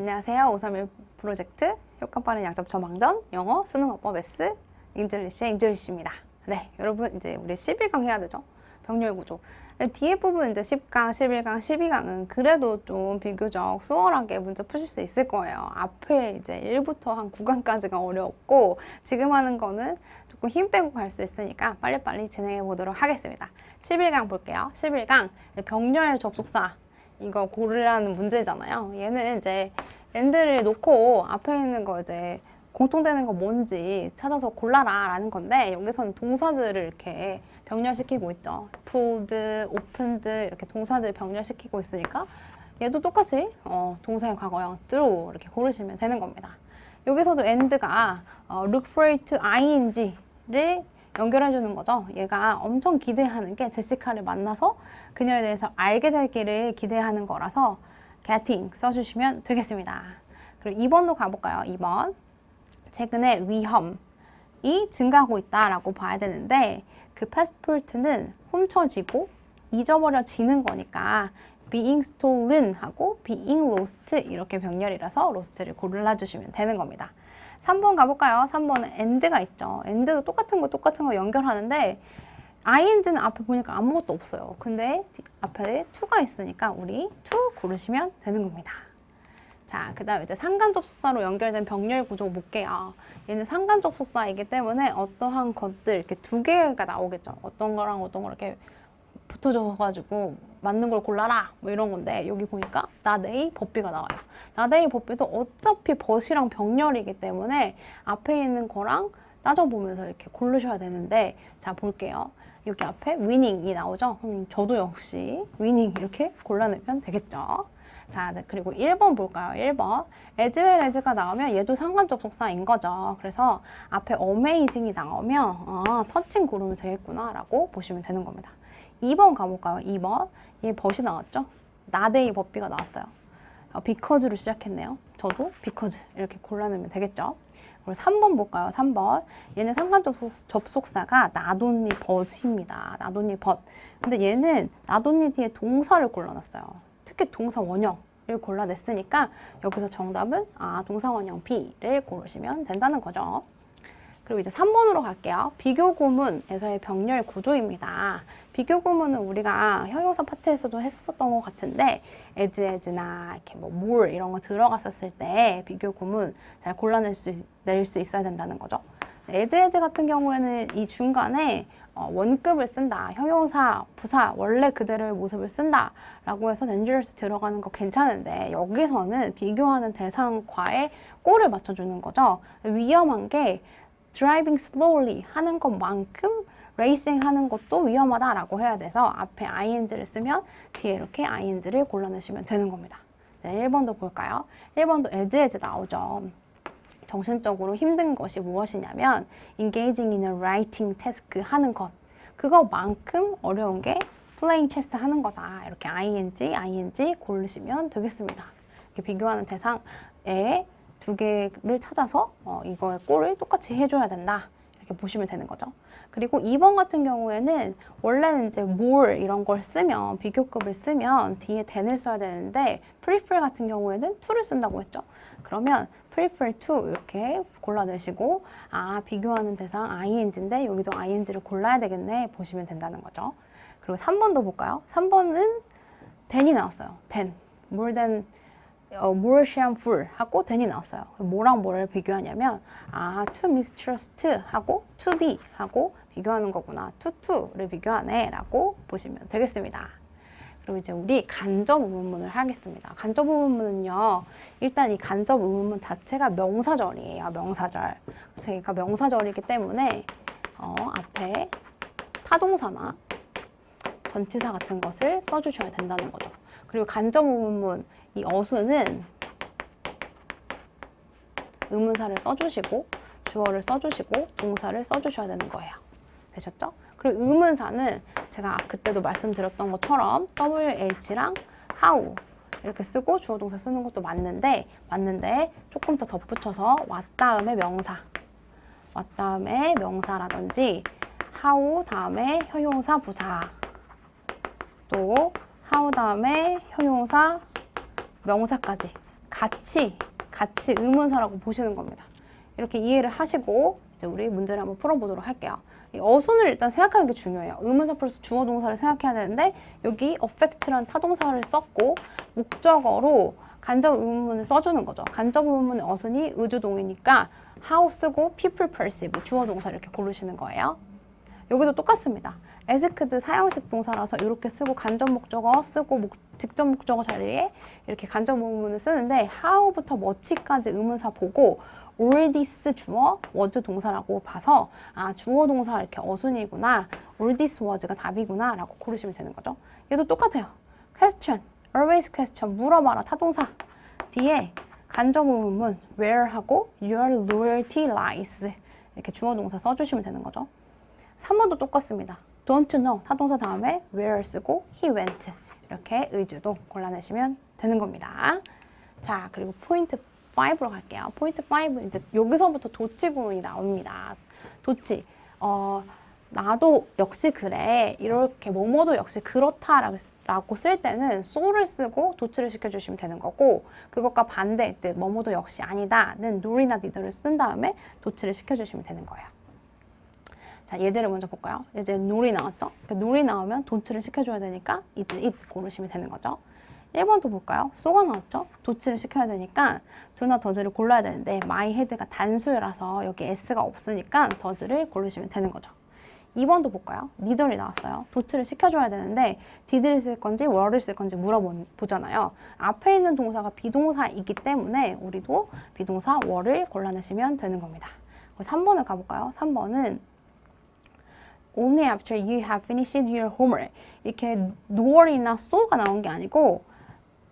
안녕하세요. 531 프로젝트 효과 빠른 약점 처방전 영어 수능어법 S 잉글리시의 잉글리시입니다. 네, 여러분 이제 우리 11강 해야 되죠? 병렬 구조. 뒤에 부분 이제 10강, 11강, 12강은 그래도 좀 비교적 수월하게 문제 푸실 수 있을 거예요. 앞에 이제 1부터 한 9강까지가 어려웠고 지금 하는 거는 조금 힘 빼고 갈 수 있으니까 빨리빨리 진행해 보도록 하겠습니다. 11강 볼게요. 11강 병렬 접속사 이거 고르라는 문제잖아요. 얘는 이제 엔드를 놓고 앞에 있는 거 이제 공통되는 거 뭔지 찾아서 골라라 라는 건데 여기서는 동사들을 이렇게 병렬시키고 있죠. pulled, opened 이렇게 동사들 병렬시키고 있으니까 얘도 똑같이 어, 동사의 과거형 through 이렇게 고르시면 되는 겁니다. 여기서도 end가 어, look forward to ing를 연결해 주는 거죠. 얘가 엄청 기대하는 게 제시카를 만나서 그녀에 대해서 알게 될 길을 기대하는 거라서 getting 써주시면 되겠습니다. 그리고 2번도 가볼까요? 2번. 최근에 위험이 증가하고 있다라고 봐야 되는데 그 패스포트는 훔쳐지고 잊어버려지는 거니까 being stolen 하고 being lost 이렇게 병렬이라서 lost를 골라주시면 되는 겁니다. 3번 가볼까요? 3번은 end가 있죠. end도 똑같은 거 똑같은 거 연결하는데 ing는 앞에 보니까 아무것도 없어요. 근데 뒤- 앞에 to가 있으니까 우리 to 고르시면 되는 겁니다. 자, 그 다음에 이제 상관접속사로 연결된 병렬 구조 볼게요. 얘는 상관접속사이기 때문에 어떠한 것들 이렇게 두 개가 나오겠죠. 어떤 거랑 어떤 거 이렇게 붙어져가지고 맞는 걸 골라라 뭐 이런 건데 여기 보니까 나데이 법비가 나와요. 나데이 법비도 어차피 벗이랑 병렬이기 때문에 앞에 있는 거랑 따져보면서 이렇게 고르셔야 되는데 자 볼게요. 여기 앞에 위닝이 나오죠. 그럼 저도 역시 위닝 이렇게 골라내면 되겠죠. 자, 네, 그리고 1번 볼까요? 1번. as well as가 나오면 얘도 상관접속사인 거죠. 그래서 앞에 amazing이 나오면 아, 터칭 고르면 되겠구나 라고 보시면 되는 겁니다. 2번 가볼까요? 2번. 얘 벗이 나왔죠? 나데이 법비가 나왔어요. 어, because로 시작했네요. 저도 because 이렇게 골라내면 되겠죠? 그리고 3번 볼까요? 3번. 얘는 상관 접속사가 나돈니 벗입니다. 나돈니 벗. 근데 얘는 나돈니 뒤에 동사를 골라놨어요. 특히 동사 원형을 골라냈으니까 여기서 정답은 아 동사 원형 B를 고르시면 된다는 거죠. 그리고 이제 3번으로 갈게요. 비교 구문에서의 병렬 구조입니다. 비교 구문은 우리가 형용사 파트에서도 했었던 것 같은데 as, as나 이렇게 뭐 more 이런 거 들어갔었을 때 비교 구문 잘 골라낼 수, 있- 낼수 있어야 된다는 거죠. as, as 같은 경우에는 이 중간에 어, 원급을 쓴다, 형용사, 부사, 원래 그대로의 모습을 쓴다 라고 해서 dangerous 들어가는 거 괜찮은데 여기서는 비교하는 대상과의 꼴을 맞춰주는 거죠. 위험한 게 driving slowly 하는 것만큼 racing 하는 것도 위험하다라고 해야 돼서 앞에 ing를 쓰면 뒤에 이렇게 ing를 골라내시면 되는 겁니다. 네, 1번도 볼까요? 1번도 as as 나오죠. 정신적으로 힘든 것이 무엇이냐면 engaging in a writing task 하는 것 그거만큼 어려운 게 playing chess 하는 거다 이렇게 ing, ing 고르시면 되겠습니다 이렇게 비교하는 대상에 두 개를 찾아서 어, 이거의 꼴을 똑같이 해줘야 된다 이렇게 보시면 되는 거죠 그리고 2번 같은 경우에는 원래는 이제 more 이런 걸 쓰면 비교급을 쓰면 뒤에 than을 써야 되는데 prefer 같은 경우에는 to를 쓴다고 했죠. 그러면 prefer to 이렇게 골라내시고 아 비교하는 대상 ing인데 여기도 ing를 골라야 되겠네 보시면 된다는 거죠. 그리고 3번도 볼까요? 3번은 than이 나왔어요. than more than 어, more shameful 하고 than이 나왔어요. 뭐랑 뭐를 비교하냐면 아 to mistrust 하고 to be 하고 비교하는 거구나. to to를 비교하네 라고 보시면 되겠습니다. 그리고 이제 우리 간접 의문문을 하겠습니다. 간접 의문문은요. 일단 이 간접 의문문 자체가 명사절이에요. 명사절. 그래서 얘가 명사절이기 때문에 어, 앞에 타동사나 전치사 같은 것을 써주셔야 된다는 거죠. 그리고 간접 의문문 이 어수는 의문사를 써주시고 주어를 써주시고 동사를 써주셔야 되는 거예요. 되셨죠? 그리고 의문사는 제가 그때도 말씀드렸던 것처럼 WH랑 how 이렇게 쓰고 주어 동사 쓰는 것도 맞는데 맞는데 조금 더 덧붙여서 왔 다음에 명사 왔 다음에 명사라든지 how 다음에 형용사 부사 또 how 다음에 형용사 명사까지 같이 같이 의문사라고 보시는 겁니다. 이렇게 이해를 하시고 이제 우리 문제를 한번 풀어보도록 할게요. 이 어순을 일단 생각하는 게 중요해요. 의문사 플러스 주어 동사를 생각해야 되는데 여기 affect란 타동사를 썼고 목적어로 간접 의문문을 써주는 거죠. 간접 의문문의 어순이 의주동이니까 how 쓰고 people perceive 주어 동사 이렇게 고르시는 거예요. 여기도 똑같습니다. Asked 사형식 동사라서 이렇게 쓰고 간접 목적어 쓰고 목, 직접 목적어 자리에 이렇게 간접 의문문을 쓰는데 how부터 much까지 의문사 보고 this 주어 was 동사라고 봐서 아 주어 동사 이렇게 어순이구나 all this was가 답이구나 라고 고르시면 되는 거죠. 얘도 똑같아요. question, always question 물어봐라 타동사 뒤에 간접 의문문 where하고 your loyalty lies 이렇게 주어 동사 써주시면 되는 거죠. 3번도 똑같습니다. Don't know 타동사 다음에 where 쓰고 he went 이렇게 의주도 골라내시면 되는 겁니다. 자 그리고 포인트 5로 갈게요. 포인트 5 이제 여기서부터 도치 구문이 나옵니다. 도치 어 나도 역시 그래 이렇게 뭐뭐도 역시 그렇다라고 쓸 때는 so를 쓰고 도치를 시켜주시면 되는 거고 그것과 반대의 뜻 뭐뭐도 역시 아니다는 nor이나 neither를 쓴 다음에 도치를 시켜주시면 되는 거예요. 자, 예제를 먼저 볼까요? 예제 놀이 나왔죠? 그러니까 놀이 나오면 도치를 시켜줘야 되니까 it, it 고르시면 되는 거죠. 1번도 볼까요? 쏘가 나왔죠? 도치를 시켜야 되니까 두나 더즈를 골라야 되는데 my head가 단수라서 여기 s가 없으니까 더즈를 고르시면 되는 거죠. 2번도 볼까요? 니들이 나왔어요. 도치를 시켜줘야 되는데 디드를 쓸 건지 월을 쓸 건지 물어보잖아요. 앞에 있는 동사가 비동사이기 때문에 우리도 비동사 월을 골라내시면 되는 겁니다. 3번을 가볼까요? 3번은 only after you have finished your homework. 이렇게 noor이나 so가 나온 게 아니고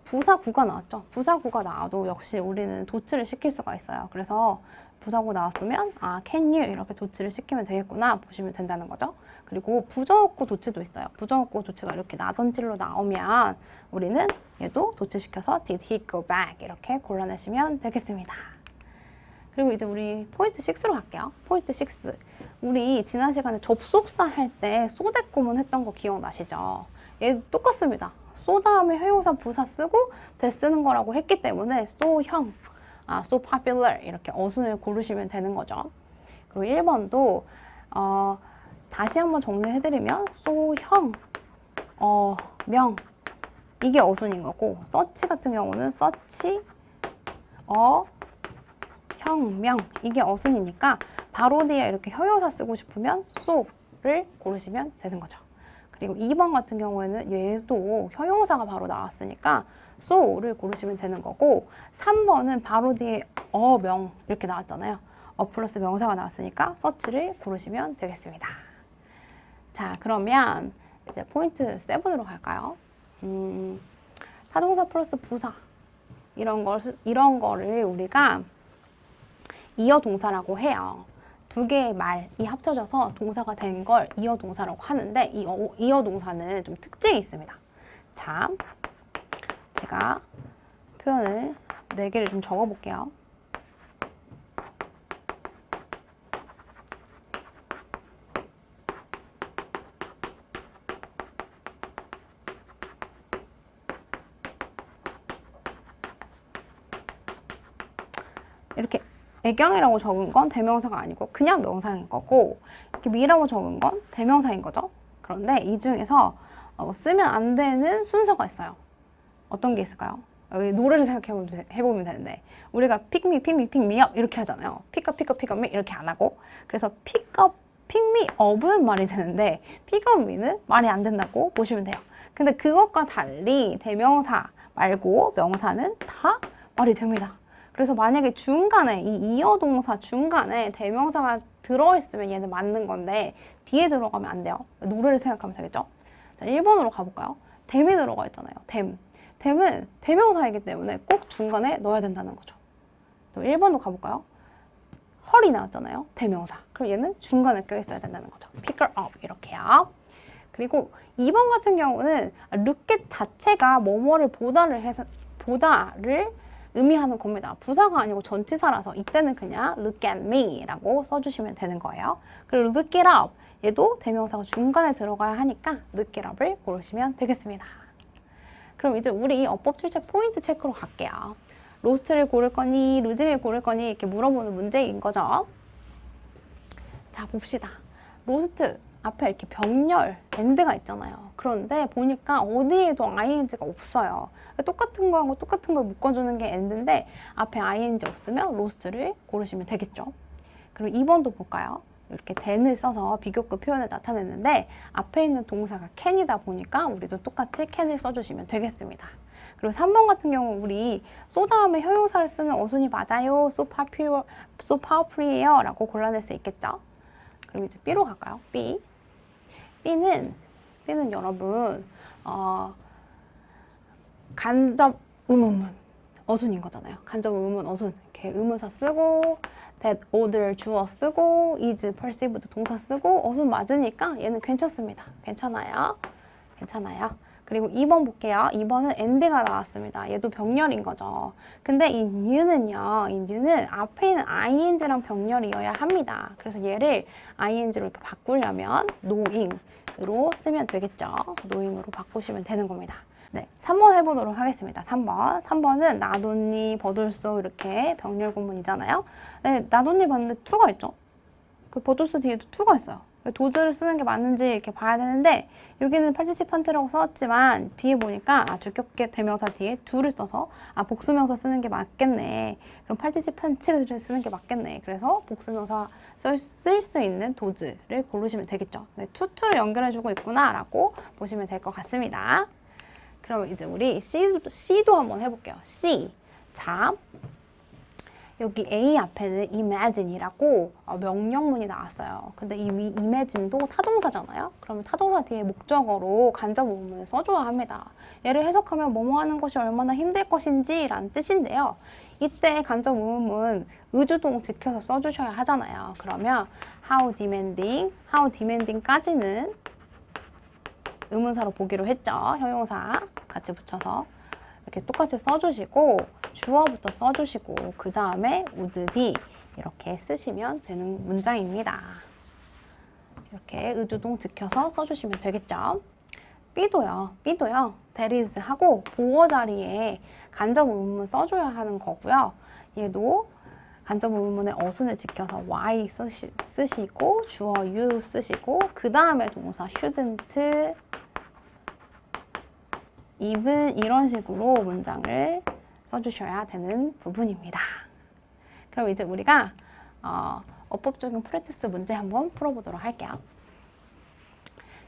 부사구가 나왔죠. 부사구가 나와도 역시 우리는 도치를 시킬 수가 있어요. 그래서 부사구 나왔으면 아 can you 이렇게 도치를 시키면 되겠구나 보시면 된다는 거죠. 그리고 부정어구 도치도 있어요. 부정어구 도치가 이렇게 나던질로 나오면 우리는 얘도 도치시켜서 did he go back 이렇게 골라내시면 되겠습니다. 그리고 이제 우리 포인트 6로 갈게요. 포인트 6. 우리 지난 시간에 접속사 할 때 소대꾸문 했던 거 기억나시죠? 얘 똑같습니다. 소 다음에 회용사 부사 쓰고 대 쓰는 거라고 했기 때문에 소형, 아, so popular 이렇게 어순을 고르시면 되는 거죠. 그리고 1번도 어, 다시 한번 정리해드리면 소형, 어, 명 이게 어순인 거고 서치 같은 경우는 서치, 어, 혁명 이게 어순이니까 바로 뒤에 이렇게 효용사 쓰고 싶으면 so를 고르시면 되는 거죠. 그리고 2번 같은 경우에는 얘도 효용사가 바로 나왔으니까 so를 고르시면 되는 거고 3번은 바로 뒤에 어명 이렇게 나왔잖아요. 어 플러스 명사가 나왔으니까 서치를 고르시면 되겠습니다. 자 그러면 이제 포인트 7으로 갈까요? 음, 사동사 플러스 부사 이런 걸 이런 거를 우리가 이어 동사라고 해요. 두 개의 말이 합쳐져서 동사가 된 걸 이어 동사라고 하는데 이 어, 이어 동사는 좀 특징이 있습니다. 자, 제가 표현을 네 개를 좀 적어 볼게요. 이렇게 애경이라고 적은 건 대명사가 아니고 그냥 명사인 거고 이렇게 미라고 적은 건 대명사인 거죠. 그런데 이 중에서 어, 쓰면 안 되는 순서가 있어요. 어떤 게 있을까요? 여기 노래를 생각해 보면 되는데 우리가 픽미 픽미 픽미업 이렇게 하잖아요. 픽업 픽업 픽업미 이렇게 안 하고 그래서 픽업 픽미업은 말이 되는데 픽업미는 말이 안 된다고 보시면 돼요. 근데 그것과 달리 대명사 말고 명사는 다 말이 됩니다. 그래서 만약에 중간에 이 이어 동사 중간에 대명사가 들어있으면 얘는 맞는 건데 뒤에 들어가면 안 돼요. 노래를 생각하면 되겠죠? 자, 1번으로 가볼까요? 댐이 들어가 있잖아요. 댐. 댐은 대명사이기 때문에 꼭 중간에 넣어야 된다는 거죠. 또 1번으로 가볼까요? 헐이 나왔잖아요. 대명사. 그럼 얘는 중간에 껴있어야 된다는 거죠. pick up 이렇게요. 그리고 2번 같은 경우는 look at 자체가 뭐뭐를 보다를 해서 보다를 의미하는 겁니다. 부사가 아니고 전치사라서 이때는 그냥 look at me 라고 써주시면 되는 거예요. 그리고 look it up 얘도 대명사가 중간에 들어가야 하니까 look it up을 고르시면 되겠습니다. 그럼 이제 우리 어법 출제 포인트 체크로 갈게요. 로스트를 고를 거니 루징을 고를 거니 이렇게 물어보는 문제인 거죠. 자 봅시다. 로스트 앞에 이렇게 병렬 엔드가 있잖아요. 그런데 보니까 어디에도 ing가 없어요. 똑같은 거하고 똑같은 걸 묶어주는 게 엔드인데 앞에 ing 없으면 로스트를 고르시면 되겠죠. 그리고 2번도 볼까요? 이렇게 then을 써서 비교급 표현을 나타냈는데 앞에 있는 동사가 can이다 보니까 우리도 똑같이 can을 써주시면 되겠습니다. 그리고 3번 같은 경우 우리 so 다음에 형용사를 쓰는 어순이 맞아요. so popular, so powerful이에요. 라고 골라낼 수 있겠죠. 그럼 이제 B로 갈까요? B. B는 B는 여러분 어, 간접 의문문 어순인 거잖아요. 간접 의문 어순 이렇게 의문사 쓰고 that order 주어 쓰고 is perceived 동사 쓰고 어순 맞으니까 얘는 괜찮습니다. 괜찮아요. 괜찮아요. 그리고 2번 볼게요. 2번은 end가 나왔습니다. 얘도 병렬인 거죠. 근데 이 new는요, 이 new는 앞에 있는 ing랑 병렬이어야 합니다. 그래서 얘를 ing로 이렇게 바꾸려면 knowing으로 쓰면 되겠죠. knowing으로 바꾸시면 되는 겁니다. 네, 3번 해보도록 하겠습니다. 3번. 3번은 나돈니, 버돌소 이렇게 병렬 구문이잖아요. 네, 나돈니 봤는데 투가 있죠. 그 버돌소 뒤에도 투가 있어요. 도즈를 쓰는 게 맞는지 이렇게 봐야 되는데 여기는 파티시판트라고 썼지만 뒤에 보니까 아, 주격계 대명사 뒤에 둘을 써서 아 복수명사 쓰는 게 맞겠네. 그럼 파티시판트를 쓰는 게 맞겠네. 그래서 복수명사 쓸 수 있는 도즈를 고르시면 되겠죠. 네, 투투를 연결해주고 있구나라고 보시면 될 것 같습니다. 그럼 이제 우리 C도, C도 한번 해볼게요. C. 자, 여기 A 앞에는 imagine이라고 어, 명령문이 나왔어요. 근데 이 imagine도 타동사잖아요. 그러면 타동사 뒤에 목적어로 간접 의문을 써줘야 합니다. 얘를 해석하면 뭐뭐 하는 것이 얼마나 힘들 것인지 라는 뜻인데요. 이때 간접 의문은 의주동 지켜서 써주셔야 하잖아요. 그러면 how demanding, how demanding까지는 의문사로 보기로 했죠. 형용사 같이 붙여서 이렇게 똑같이 써주시고 주어부터 써주시고 그 다음에 would be 이렇게 쓰시면 되는 문장입니다. 이렇게 의주동 지켜서 써주시면 되겠죠. B도요. B도요. that is 하고 보어 자리에 간접 의문문 써줘야 하는 거고요. 얘도 간접 의문문의 어순을 지켜서 y 쓰시, 쓰시고 주어 you 쓰시고 그 다음에 동사 shouldn't even 이런 식으로 문장을 써주셔야 되는 부분입니다. 그럼 이제 우리가 어, 어법적인 프랙티스 문제 한번 풀어보도록 할게요.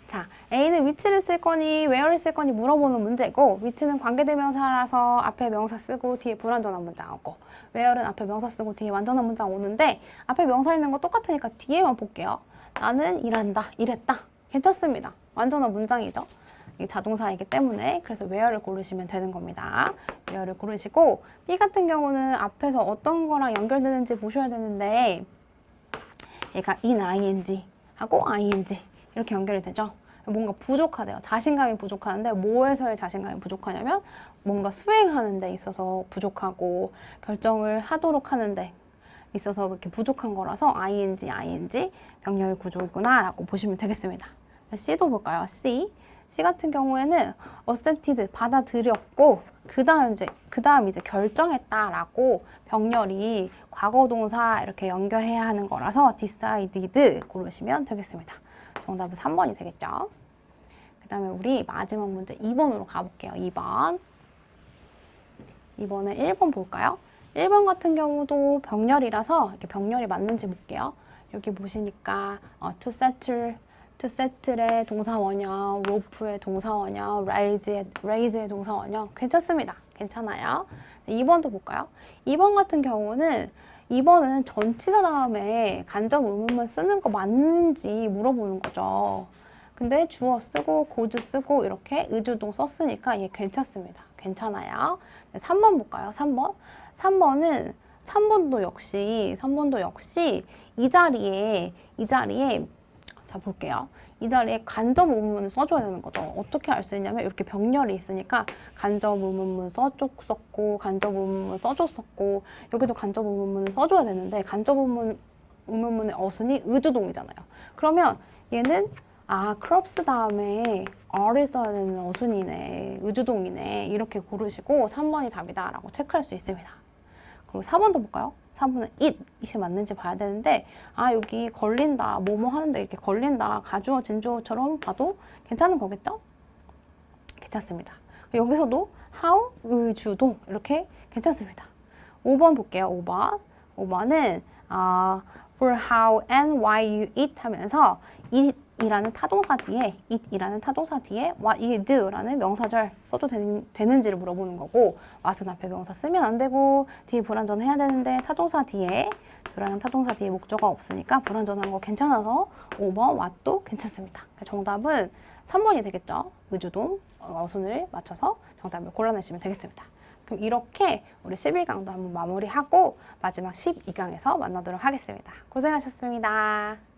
자, A는 위치를 쓸 거니 where를 쓸 거니 물어보는 문제고 위치는 관계대명사라서 앞에 명사 쓰고 뒤에 불완전한 문장 오고 where는 앞에 명사 쓰고 뒤에 완전한 문장 오는데 앞에 명사 있는 거 똑같으니까 뒤에만 볼게요. 나는 일한다, 일했다. 괜찮습니다. 완전한 문장이죠. 이 자동사이기 때문에 그래서 where를 고르시면 되는 겁니다. Where를 고르시고 B 같은 경우는 앞에서 어떤 거랑 연결되는지 보셔야 되는데 얘가 in ing 하고 ing 이렇게 연결이 되죠. 뭔가 부족하대요. 자신감이 부족하는데 뭐에서의 자신감이 부족하냐면 뭔가 수행하는 데 있어서 부족하고 결정을 하도록 하는 데 있어서 이렇게 부족한 거라서 ing, ing 병렬 구조이구나 라고 보시면 되겠습니다. C도 볼까요? C. C 같은 경우에는 accepted 받아들였고 그 다음 이제 그 다음 이제 결정했다라고 병렬이 과거 동사 이렇게 연결해야 하는 거라서 decided 고르시면 되겠습니다. 정답은 3번이 되겠죠. 그 다음에 우리 마지막 문제 2번으로 가볼게요. 2번. 2번에 1번 볼까요? 1번 같은 경우도 병렬이라서 이렇게 병렬이 맞는지 볼게요. 여기 보시니까 어, to settle to settle의 동사 원형, rope의 동사 원형, raise의, raise의 동사 원형 괜찮습니다. 괜찮아요. 2번도 볼까요? 2번 같은 경우는 2번은 전치사 다음에 간접 의문문 쓰는 거 맞는지 물어보는 거죠. 근데 주어 쓰고 고즈 쓰고 이렇게 의주동 썼으니까 얘 괜찮습니다. 괜찮아요. 3번 볼까요? 3번. 3번은 3번도 역시 3번도 역시 이 자리에 이 자리에 자 볼게요. 이 자리에 간접 의문문을 써줘야 되는 거죠. 어떻게 알 수 있냐면 이렇게 병렬이 있으니까 간접 의문문 써줬었고 간접 의문문 써줬었고 여기도 간접 의문문을 써줘야 되는데 간접 의문, 의문문의 어순이 의주동이잖아요. 그러면 얘는 아 크롭스 다음에 R을 써야 되는 어순이네 의주동이네 이렇게 고르시고 3번이 답이다 라고 체크할 수 있습니다. 그럼 4번도 볼까요? 4번은 it, it이 맞는지 봐야 되는데 아 여기 걸린다, 뭐뭐 하는데 이렇게 걸린다, 가주어, 진주어처럼 봐도 괜찮은 거겠죠? 괜찮습니다. 여기서도 how, 의, 주동 이렇게 괜찮습니다. 5번 볼게요. 5번. 5번은 아, for how and why you eat 하면서 eat 이라는 타동사 뒤에 eat이라는 타동사 뒤에 what you do라는 명사절 써도 되는, 되는지를 물어보는 거고 what은 앞에 명사 쓰면 안 되고 뒤에 불완전 해야 되는데 타동사 뒤에 두라는 타동사 뒤에 목적어 없으니까 불완전한 거 괜찮아서 5번 what도 괜찮습니다. 그러니까 정답은 3번이 되겠죠. 의주동 어순을 맞춰서 정답을 골라내시면 되겠습니다. 그럼 이렇게 우리 11강도 한번 마무리하고 마지막 12강에서 만나도록 하겠습니다. 고생하셨습니다.